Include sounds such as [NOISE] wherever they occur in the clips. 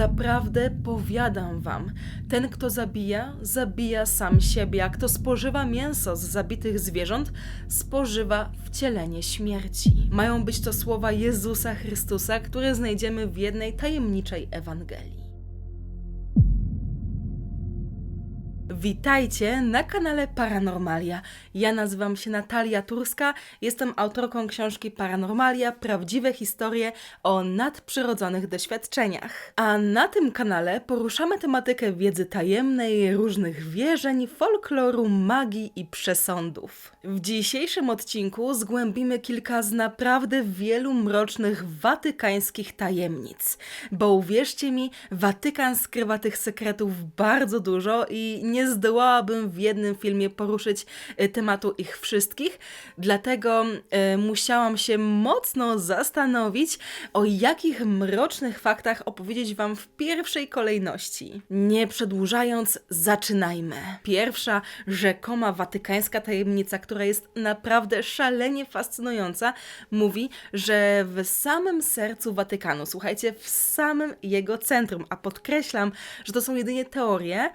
Zaprawdę powiadam wam, ten kto zabija, zabija sam siebie, a kto spożywa mięso z zabitych zwierząt, spożywa wcielenie śmierci. Mają być to słowa Jezusa Chrystusa, które znajdziemy w jednej tajemniczej Ewangelii. Witajcie na kanale Paranormalia. Ja nazywam się Natalia Turska, jestem autorką książki Paranormalia Prawdziwe historie o nadprzyrodzonych doświadczeniach. A na tym kanale poruszamy tematykę wiedzy tajemnej, różnych wierzeń, folkloru, magii i przesądów. W dzisiejszym odcinku zgłębimy kilka z naprawdę wielu mrocznych watykańskich tajemnic. Bo uwierzcie mi, Watykan skrywa tych sekretów bardzo dużo i nie zdołałabym w jednym filmie poruszyć e, tematu ich wszystkich, dlatego e, musiałam się mocno zastanowić, o jakich mrocznych faktach opowiedzieć Wam w pierwszej kolejności. Nie przedłużając, zaczynajmy. Pierwsza rzekoma watykańska tajemnica, która jest naprawdę szalenie fascynująca, mówi, że w samym sercu Watykanu, słuchajcie, w samym jego centrum, a podkreślam, że to są jedynie teorie,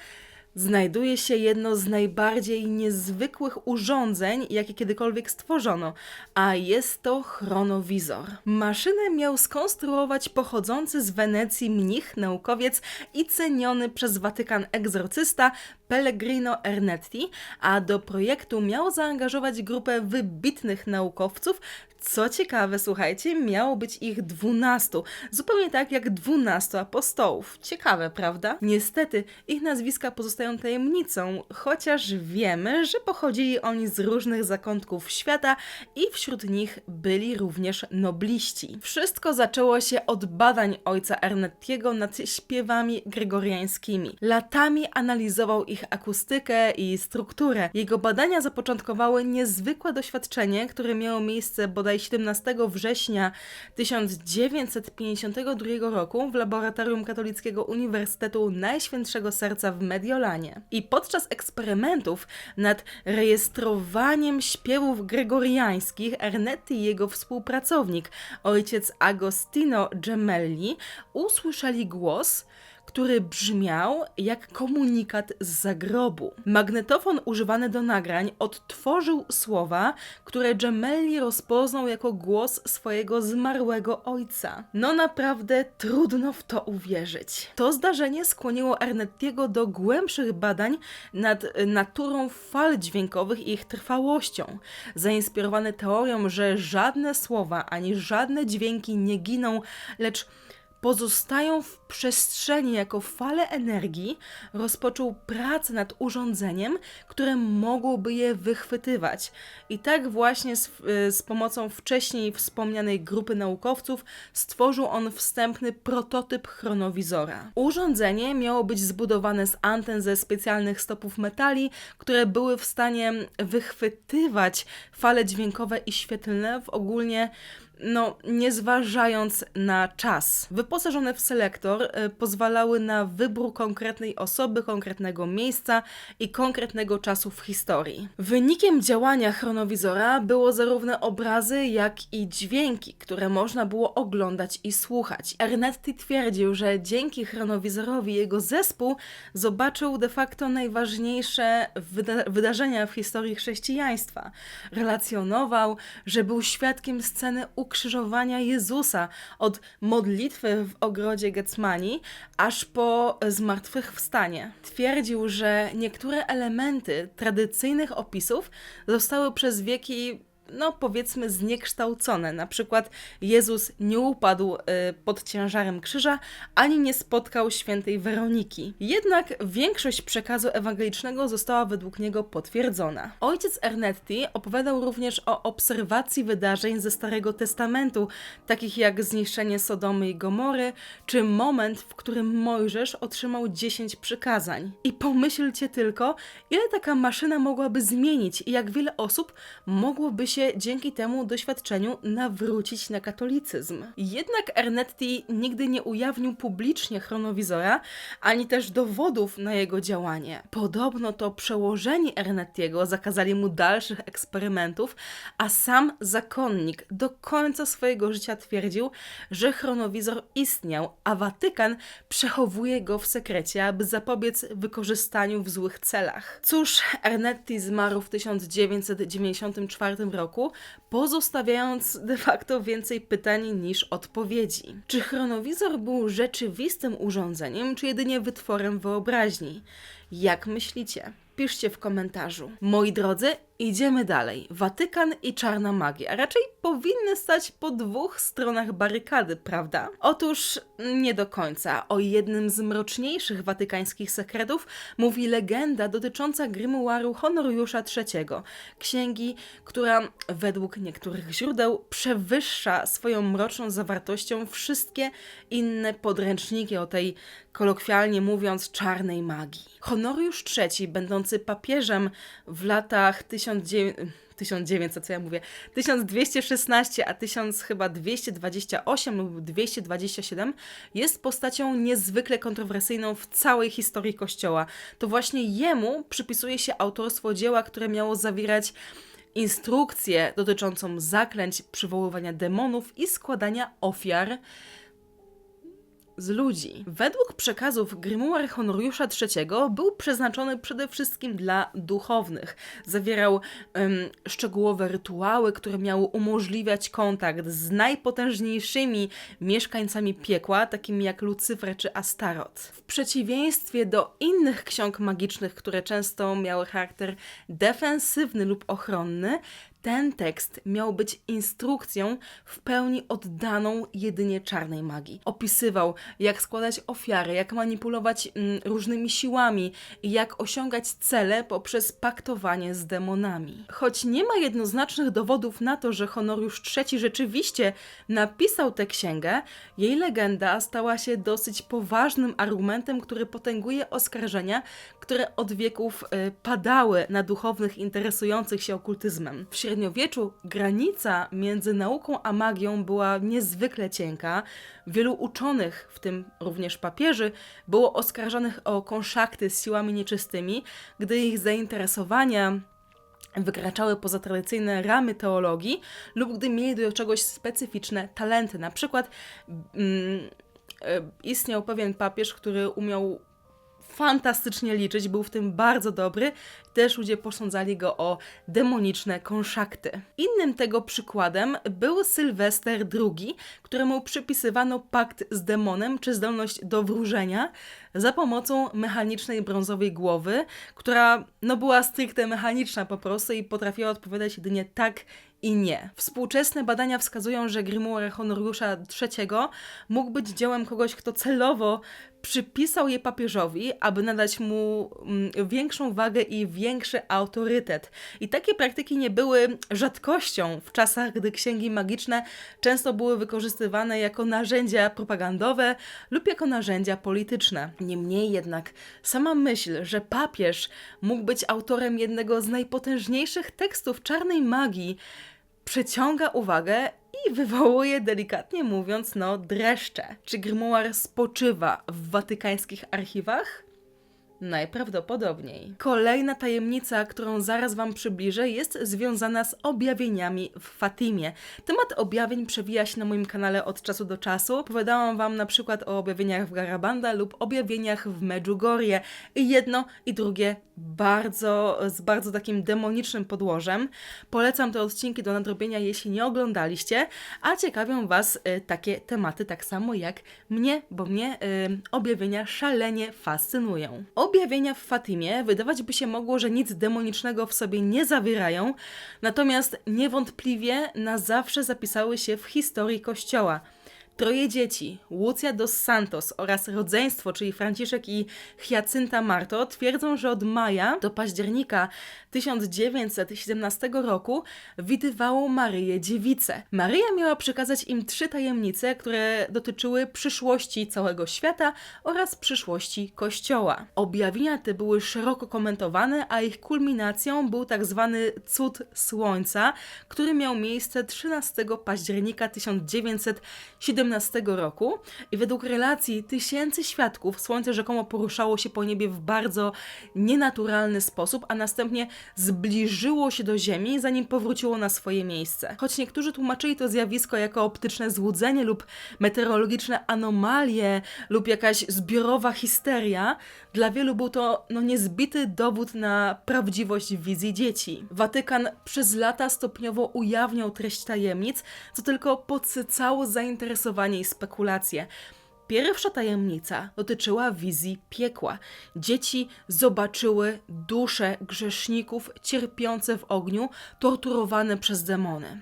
znajduje się jedno z najbardziej niezwykłych urządzeń, jakie kiedykolwiek stworzono, a jest to chronowizor. Maszynę miał skonstruować pochodzący z Wenecji mnich, naukowiec i ceniony przez Watykan egzorcysta Pellegrino Ernetti, a do projektu miał zaangażować grupę wybitnych naukowców. Co ciekawe, słuchajcie, miało być ich dwunastu, zupełnie tak jak dwunastu apostołów. Ciekawe, prawda? Niestety, ich nazwiska pozostają tajemnicą, chociaż wiemy, że pochodzili oni z różnych zakątków świata i wśród nich byli również nobliści. Wszystko zaczęło się od badań ojca Ernettiego nad śpiewami gregoriańskimi. Latami analizował ich akustykę i strukturę. Jego badania zapoczątkowały niezwykłe doświadczenie, które miało miejsce bodaj 17 września 1952 roku w laboratorium Katolickiego Uniwersytetu Najświętszego Serca w Mediolanie. I podczas eksperymentów nad rejestrowaniem śpiewów gregoriańskich Ernetti i jego współpracownik, ojciec Agostino Gemelli, usłyszeli głos, który brzmiał jak komunikat z zagrobu. Magnetofon używany do nagrań odtworzył słowa, które Gemelli rozpoznał jako głos swojego zmarłego ojca. No naprawdę trudno w to uwierzyć. To zdarzenie skłoniło Ernettiego do głębszych badań nad naturą fal dźwiękowych i ich trwałością. Zainspirowany teorią, że żadne słowa ani żadne dźwięki nie giną, lecz pozostają w przestrzeni jako fale energii, rozpoczął pracę nad urządzeniem, które mogłoby je wychwytywać. I tak właśnie z, y, z pomocą wcześniej wspomnianej grupy naukowców stworzył on wstępny prototyp chronowizora. Urządzenie miało być zbudowane z anten ze specjalnych stopów metali, które były w stanie wychwytywać fale dźwiękowe i świetlne w ogólnie no, nie zważając na czas. Wyposażone w selektor y, pozwalały na wybór konkretnej osoby, konkretnego miejsca i konkretnego czasu w historii. Wynikiem działania chronowizora było zarówno obrazy, jak i dźwięki, które można było oglądać i słuchać. Ernetti twierdził, że dzięki chronowizorowi jego zespół zobaczył de facto najważniejsze wyda wydarzenia w historii chrześcijaństwa. Relacjonował, że był świadkiem sceny ukrzyżowania Jezusa od modlitwy w ogrodzie Getsemani aż po zmartwychwstanie. Twierdził, że niektóre elementy tradycyjnych opisów zostały przez wieki no powiedzmy zniekształcone. Na przykład Jezus nie upadł y, pod ciężarem krzyża, ani nie spotkał świętej Weroniki. Jednak większość przekazu ewangelicznego została według niego potwierdzona. Ojciec Ernetti opowiadał również o obserwacji wydarzeń ze Starego Testamentu, takich jak zniszczenie Sodomy i Gomory, czy moment, w którym Mojżesz otrzymał 10 przykazań. I pomyślcie tylko, ile taka maszyna mogłaby zmienić i jak wiele osób mogłoby się się dzięki temu doświadczeniu nawrócić na katolicyzm. Jednak Ernetti nigdy nie ujawnił publicznie chronowizora, ani też dowodów na jego działanie. Podobno to przełożeni Ernettiego zakazali mu dalszych eksperymentów, a sam zakonnik do końca swojego życia twierdził, że chronowizor istniał, a Watykan przechowuje go w sekrecie, aby zapobiec wykorzystaniu w złych celach. Cóż, Ernetti zmarł w 1994 roku, pozostawiając de facto więcej pytań niż odpowiedzi. Czy chronowizor był rzeczywistym urządzeniem, czy jedynie wytworem wyobraźni? Jak myślicie? Piszcie w komentarzu. Moi drodzy, idziemy dalej. Watykan i czarna magia. A raczej powinny stać po dwóch stronach barykady, prawda? Otóż nie do końca. O jednym z mroczniejszych watykańskich sekretów mówi legenda dotycząca grymuaru Honoriusza III, księgi, która według niektórych źródeł przewyższa swoją mroczną zawartością wszystkie inne podręczniki o tej, kolokwialnie mówiąc, czarnej magii. Honoriusz III, będący papieżem w latach 1900 1900, co ja mówię, 1216, a 1000 chyba 228 lub 227 jest postacią niezwykle kontrowersyjną w całej historii Kościoła. To właśnie jemu przypisuje się autorstwo dzieła, które miało zawierać instrukcję dotyczącą zaklęć, przywoływania demonów i składania ofiar z ludzi. Według przekazów Grimoire Honoriusza III był przeznaczony przede wszystkim dla duchownych. Zawierał szczegółowe rytuały, które miały umożliwiać kontakt z najpotężniejszymi mieszkańcami piekła, takimi jak Lucyfer czy Astaroth. W przeciwieństwie do innych ksiąg magicznych, które często miały charakter defensywny lub ochronny, ten tekst miał być instrukcją w pełni oddaną jedynie czarnej magii. Opisywał, jak składać ofiary, jak manipulować mm, różnymi siłami i jak osiągać cele poprzez paktowanie z demonami. Choć nie ma jednoznacznych dowodów na to, że Honoriusz III rzeczywiście napisał tę księgę, jej legenda stała się dosyć poważnym argumentem, który potęguje oskarżenia, które od wieków y, padały na duchownych interesujących się okultyzmem. W średniowieczu granica między nauką a magią była niezwykle cienka. Wielu uczonych, w tym również papieży, było oskarżanych o konszakty z siłami nieczystymi, gdy ich zainteresowania wykraczały poza tradycyjne ramy teologii lub gdy mieli do czegoś specyficzne talenty. Na przykład mm, e, istniał pewien papież, który umiał fantastycznie liczyć, był w tym bardzo dobry. Też ludzie posądzali go o demoniczne konszakty. Innym tego przykładem był Sylwester II, któremu przypisywano pakt z demonem czy zdolność do wróżenia za pomocą mechanicznej brązowej głowy, która no, była stricte mechaniczna po prostu i potrafiła odpowiadać jedynie tak i nie. Współczesne badania wskazują, że Grimoire Honoriusza III mógł być dziełem kogoś, kto celowo przypisał je papieżowi, aby nadać mu mm, większą wagę i większy autorytet. I takie praktyki nie były rzadkością w czasach, gdy księgi magiczne często były wykorzystywane jako narzędzia propagandowe lub jako narzędzia polityczne. Niemniej jednak sama myśl, że papież mógł być autorem jednego z najpotężniejszych tekstów czarnej magii, przyciąga uwagę i wywołuje, delikatnie mówiąc, no dreszcze. Czy grimoire spoczywa w watykańskich archiwach? Najprawdopodobniej. Kolejna tajemnica, którą zaraz Wam przybliżę, jest związana z objawieniami w Fatimie. Temat objawień przewija się na moim kanale od czasu do czasu. Opowiadałam Wam na przykład o objawieniach w Garabanda lub objawieniach w Medjugorje. I jedno i drugie bardzo, z bardzo takim demonicznym podłożem. Polecam te odcinki do nadrobienia, jeśli nie oglądaliście, a ciekawią Was y, takie tematy tak samo jak mnie, bo mnie y, objawienia szalenie fascynują. Objawienia w Fatimie wydawać by się mogło, że nic demonicznego w sobie nie zawierają, natomiast niewątpliwie na zawsze zapisały się w historii Kościoła. Troje dzieci, Lucia dos Santos oraz rodzeństwo, czyli Franciszek i Hyacynta Marto, twierdzą, że od maja do października 1917 roku widywało Maryję dziewicę. Maryja miała przekazać im trzy tajemnice, które dotyczyły przyszłości całego świata oraz przyszłości Kościoła. Objawienia te były szeroko komentowane, a ich kulminacją był tak zwany cud słońca, który miał miejsce 13 października 1917 roku i według relacji tysięcy świadków słońce rzekomo poruszało się po niebie w bardzo nienaturalny sposób, a następnie zbliżyło się do Ziemi, zanim powróciło na swoje miejsce. Choć niektórzy tłumaczyli to zjawisko jako optyczne złudzenie lub meteorologiczne anomalie lub jakaś zbiorowa histeria, dla wielu był to no, niezbity dowód na prawdziwość wizji dzieci. Watykan przez lata stopniowo ujawniał treść tajemnic, co tylko podsycało zainteresowanie i spekulacje. Pierwsza tajemnica dotyczyła wizji piekła. Dzieci zobaczyły dusze grzeszników cierpiące w ogniu, torturowane przez demony.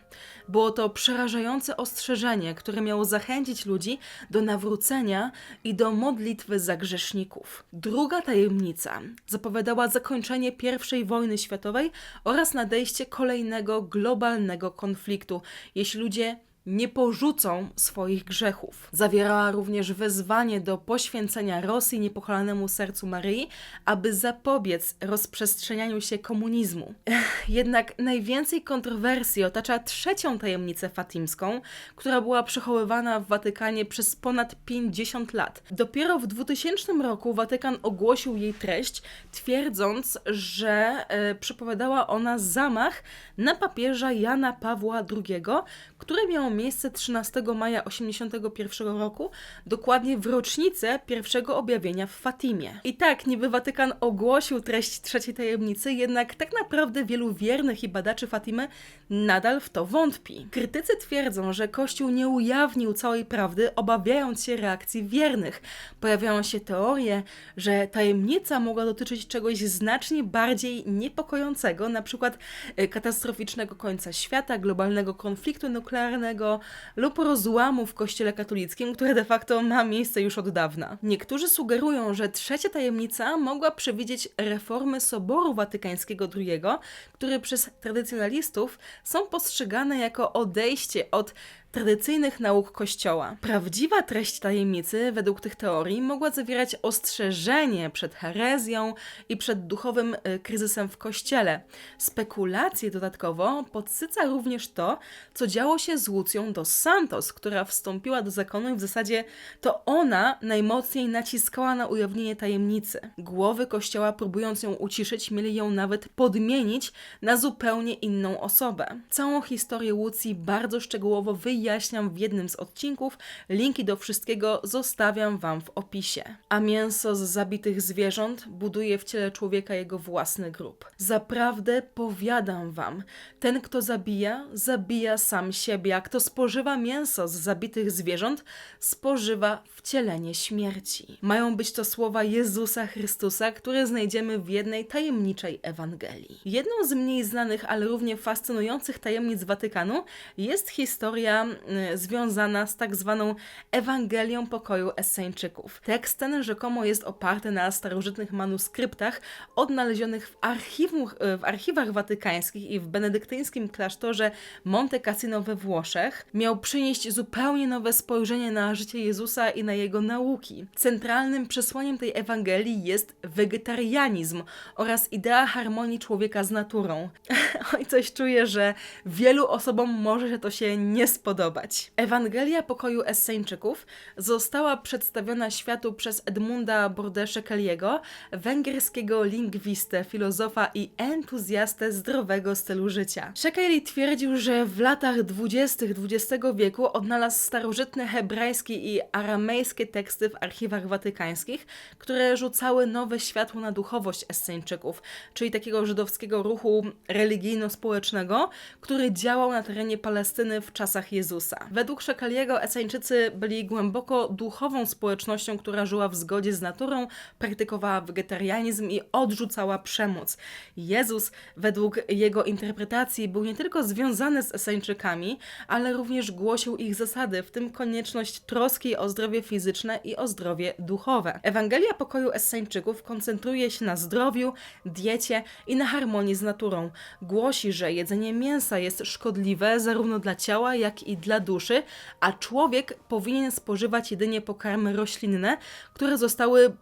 Było to przerażające ostrzeżenie, które miało zachęcić ludzi do nawrócenia i do modlitwy za grzeszników. Druga tajemnica zapowiadała zakończenie I wojny światowej oraz nadejście kolejnego globalnego konfliktu, jeśli ludzie nie porzucą swoich grzechów. Zawierała również wezwanie do poświęcenia Rosji niepokolanemu sercu Maryi, aby zapobiec rozprzestrzenianiu się komunizmu. Jednak najwięcej kontrowersji otacza trzecią tajemnicę fatimską, która była przechowywana w Watykanie przez ponad 50 lat. Dopiero w 2000 roku Watykan ogłosił jej treść, twierdząc, że e, przepowiadała ona zamach na papieża Jana Pawła II, które miało miejsce 13 maja 1981 roku, dokładnie w rocznicę pierwszego objawienia w Fatimie. I tak, niby Watykan ogłosił treść trzeciej tajemnicy, jednak tak naprawdę wielu wiernych i badaczy Fatimy nadal w to wątpi. Krytycy twierdzą, że Kościół nie ujawnił całej prawdy, obawiając się reakcji wiernych. Pojawiają się teorie, że tajemnica mogła dotyczyć czegoś znacznie bardziej niepokojącego, na przykład e, katastroficznego końca świata, globalnego konfliktu nuklearnego lub rozłamu w Kościele katolickim, które de facto ma miejsce już od dawna. Niektórzy sugerują, że trzecia tajemnica mogła przewidzieć reformy Soboru Watykańskiego II, które przez tradycjonalistów są postrzegane jako odejście od tradycyjnych nauk Kościoła. Prawdziwa treść tajemnicy, według tych teorii, mogła zawierać ostrzeżenie przed herezją i przed duchowym y, kryzysem w Kościele. Spekulacje dodatkowo podsyca również to, co działo się z Lucją dos Santos, która wstąpiła do zakonu i w zasadzie to ona najmocniej naciskała na ujawnienie tajemnicy. Głowy Kościoła, próbując ją uciszyć, mieli ją nawet podmienić na zupełnie inną osobę. Całą historię Łucji bardzo szczegółowo wyjaśniła wyjaśniam w jednym z odcinków. Linki do wszystkiego zostawiam Wam w opisie. A mięso z zabitych zwierząt buduje w ciele człowieka jego własny grób. Zaprawdę powiadam Wam, ten kto zabija, zabija sam siebie, a kto spożywa mięso z zabitych zwierząt, spożywa wcielenie śmierci. Mają być to słowa Jezusa Chrystusa, które znajdziemy w jednej tajemniczej Ewangelii. Jedną z mniej znanych, ale równie fascynujących tajemnic Watykanu jest historia związana z tak zwaną Ewangelią Pokoju Esseńczyków. Tekst ten rzekomo jest oparty na starożytnych manuskryptach odnalezionych w, archiwum, y, w archiwach watykańskich i w benedyktyńskim klasztorze Monte Cassino we Włoszech. Miał przynieść zupełnie nowe spojrzenie na życie Jezusa i na jego nauki. Centralnym przesłaniem tej Ewangelii jest wegetarianizm oraz idea harmonii człowieka z naturą. [LAUGHS] Oj, coś czuję, że wielu osobom może się to się nie spodobać podobać. Ewangelia pokoju Esseńczyków została przedstawiona światu przez Edmunda Bordeszekeliego, węgierskiego lingwistę, filozofa i entuzjastę zdrowego stylu życia. Szekeli twierdził, że w latach dwudziestych XX wieku odnalazł starożytne hebrajskie i aramejskie teksty w archiwach watykańskich, które rzucały nowe światło na duchowość Esseńczyków, czyli takiego żydowskiego ruchu religijno-społecznego, który działał na terenie Palestyny w czasach Jezusa. Jezusa. Według Szekeliego Eseńczycy byli głęboko duchową społecznością, która żyła w zgodzie z naturą, praktykowała wegetarianizm i odrzucała przemoc. Jezus, według jego interpretacji, był nie tylko związany z Eseńczykami, ale również głosił ich zasady, w tym konieczność troski o zdrowie fizyczne i o zdrowie duchowe. Ewangelia pokoju Esseńczyków koncentruje się na zdrowiu, diecie i na harmonii z naturą. Głosi, że jedzenie mięsa jest szkodliwe zarówno dla ciała, jak i dla duszy, a człowiek powinien spożywać jedynie pokarmy roślinne, które zostały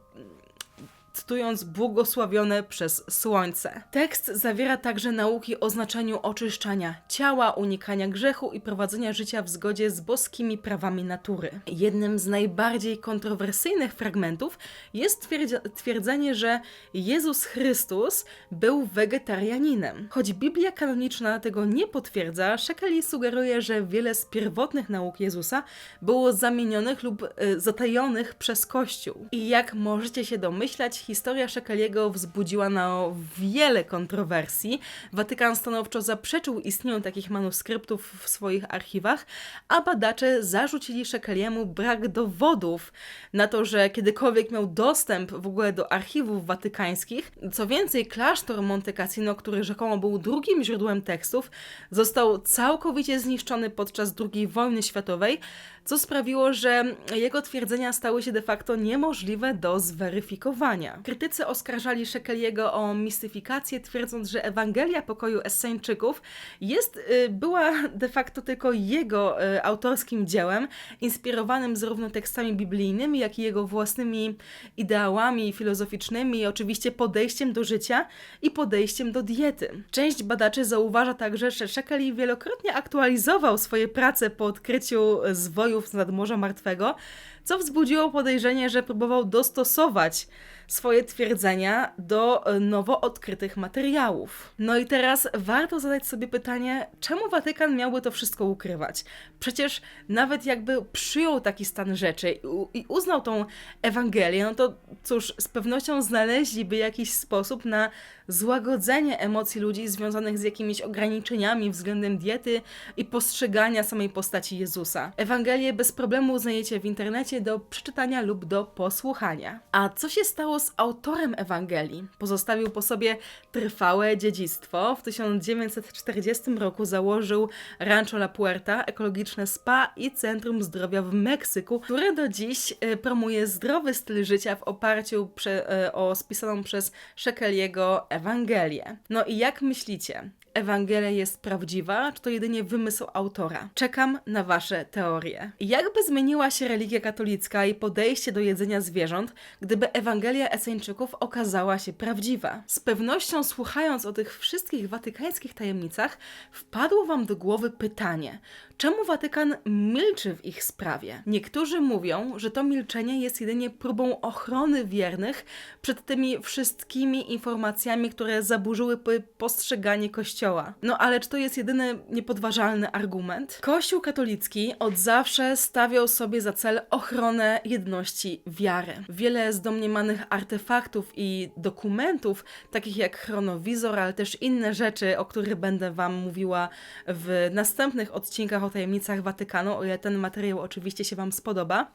cytując, błogosławione przez słońce. Tekst zawiera także nauki o znaczeniu oczyszczania ciała, unikania grzechu i prowadzenia życia w zgodzie z boskimi prawami natury. Jednym z najbardziej kontrowersyjnych fragmentów jest twierdzenie, że Jezus Chrystus był wegetarianinem. Choć Biblia kanoniczna tego nie potwierdza, Shekeli sugeruje, że wiele z pierwotnych nauk Jezusa było zamienionych lub y, zatajonych przez Kościół. I jak możecie się domyślać, historia Szekeliego wzbudziła na wiele kontrowersji. Watykan stanowczo zaprzeczył istnieniu takich manuskryptów w swoich archiwach, a badacze zarzucili Szekeliemu brak dowodów na to, że kiedykolwiek miał dostęp w ogóle do archiwów watykańskich. Co więcej, klasztor Monte Cassino, który rzekomo był drugim źródłem tekstów, został całkowicie zniszczony podczas II wojny światowej, co sprawiło, że jego twierdzenia stały się de facto niemożliwe do zweryfikowania. Krytycy oskarżali Szekeliego o mistyfikację, twierdząc, że Ewangelia pokoju Esseńczyków jest, y, była de facto tylko jego y, autorskim dziełem, inspirowanym zarówno tekstami biblijnymi, jak i jego własnymi ideałami filozoficznymi i oczywiście podejściem do życia i podejściem do diety. Część badaczy zauważa także, że Szekeli wielokrotnie aktualizował swoje prace po odkryciu zwojów z nadmorza martwego, co wzbudziło podejrzenie, że próbował dostosować swoje twierdzenia do e, nowo odkrytych materiałów. No i teraz warto zadać sobie pytanie, czemu Watykan miałby to wszystko ukrywać? Przecież nawet jakby przyjął taki stan rzeczy i, uznał tą Ewangelię, no to cóż, z pewnością znaleźliby jakiś sposób na złagodzenie emocji ludzi związanych z jakimiś ograniczeniami względem diety i postrzegania samej postaci Jezusa. Ewangelię bez problemu znajdziecie w internecie do przeczytania lub do posłuchania. A co się stało z autorem Ewangelii? Pozostawił po sobie trwałe dziedzictwo. W 1940 roku założył Rancho La Puerta, ekologiczne spa i Centrum Zdrowia w Meksyku, które do dziś e, promuje zdrowy styl życia w oparciu e, o spisaną przez Szekeliego Ewangelię. No i jak myślicie? Ewangelia jest prawdziwa, czy to jedynie wymysł autora? Czekam na Wasze teorie. Jakby zmieniła się religia katolicka i podejście do jedzenia zwierząt, gdyby Ewangelia Eseńczyków okazała się prawdziwa? Z pewnością słuchając o tych wszystkich watykańskich tajemnicach, wpadło Wam do głowy pytanie, czemu Watykan milczy w ich sprawie? Niektórzy mówią, że to milczenie jest jedynie próbą ochrony wiernych przed tymi wszystkimi informacjami, które zaburzyłyby postrzeganie Kościoła. No ale czy to jest jedyny niepodważalny argument? Kościół katolicki od zawsze stawiał sobie za cel ochronę jedności wiary. Wiele z domniemanych artefaktów i dokumentów, takich jak chronowizor, ale też inne rzeczy, o których będę Wam mówiła w następnych odcinkach o tajemnicach Watykanu, o ile ten materiał oczywiście się Wam spodoba,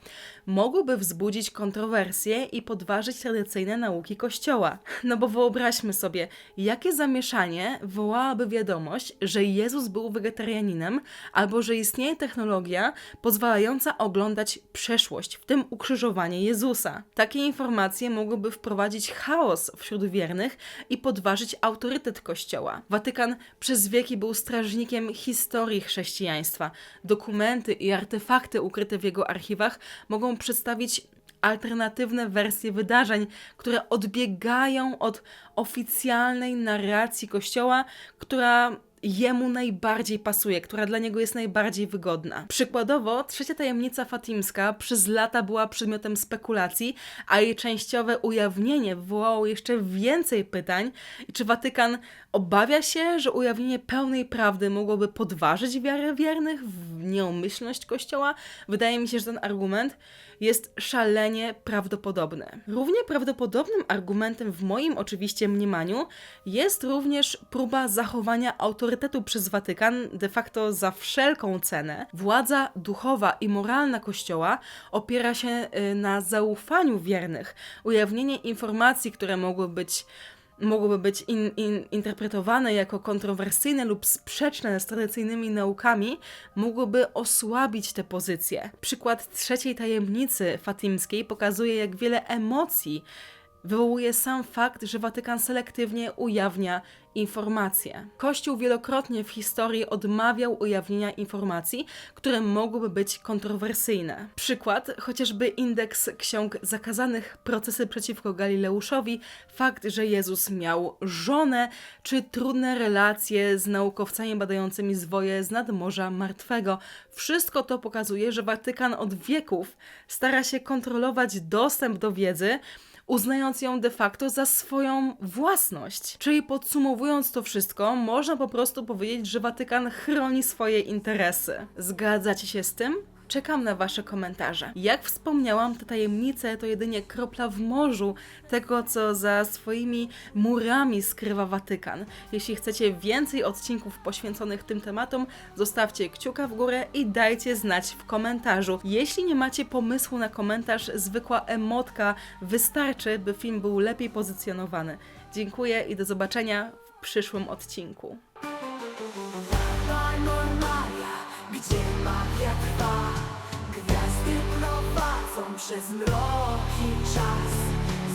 mogłyby wzbudzić kontrowersje i podważyć tradycyjne nauki Kościoła. No bo wyobraźmy sobie, jakie zamieszanie wołałaby wiadomość, że Jezus był wegetarianinem, albo że istnieje technologia pozwalająca oglądać przeszłość, w tym ukrzyżowanie Jezusa. Takie informacje mogłyby wprowadzić chaos wśród wiernych i podważyć autorytet Kościoła. Watykan przez wieki był strażnikiem historii chrześcijaństwa. Dokumenty i artefakty ukryte w jego archiwach mogą przedstawić alternatywne wersje wydarzeń, które odbiegają od oficjalnej narracji Kościoła, która jemu najbardziej pasuje, która dla niego jest najbardziej wygodna. Przykładowo, trzecia tajemnica fatimska przez lata była przedmiotem spekulacji, a jej częściowe ujawnienie wywołało jeszcze więcej pytań. Czy Watykan obawia się, że ujawnienie pełnej prawdy mogłoby podważyć wiarę wiernych w nieomyślność Kościoła, wydaje mi się, że ten argument jest szalenie prawdopodobny. Równie prawdopodobnym argumentem w moim oczywiście mniemaniu jest również próba zachowania autorytetu przez Watykan de facto za wszelką cenę. Władza duchowa i moralna Kościoła opiera się y, na zaufaniu wiernych. Ujawnienie informacji, które mogły być mogłyby być in, in, interpretowane jako kontrowersyjne lub sprzeczne z tradycyjnymi naukami, mogłoby osłabić te pozycje. Przykład trzeciej tajemnicy fatimskiej pokazuje, jak wiele emocji wywołuje sam fakt, że Watykan selektywnie ujawnia informacje. Kościół wielokrotnie w historii odmawiał ujawnienia informacji, które mogłyby być kontrowersyjne. Przykład chociażby indeks ksiąg zakazanych, procesy przeciwko Galileuszowi, fakt, że Jezus miał żonę, czy trudne relacje z naukowcami badającymi zwoje z nadmorza martwego. Wszystko to pokazuje, że Watykan od wieków stara się kontrolować dostęp do wiedzy, uznając ją de facto za swoją własność. Czyli podsumowując to wszystko, można po prostu powiedzieć, że Watykan chroni swoje interesy. Zgadzacie się z tym? Czekam na Wasze komentarze. Jak wspomniałam, te tajemnice to jedynie kropla w morzu tego, co za swoimi murami skrywa Watykan. Jeśli chcecie więcej odcinków poświęconych tym tematom, zostawcie kciuka w górę i dajcie znać w komentarzu. Jeśli nie macie pomysłu na komentarz, zwykła emotka wystarczy, by film był lepiej pozycjonowany. Dziękuję i do zobaczenia w przyszłym odcinku. Gdzie przez mroki czas.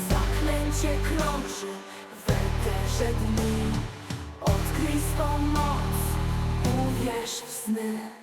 Zaklęcie krąży w eterze dni. Odkryj swą moc, uwierz w sny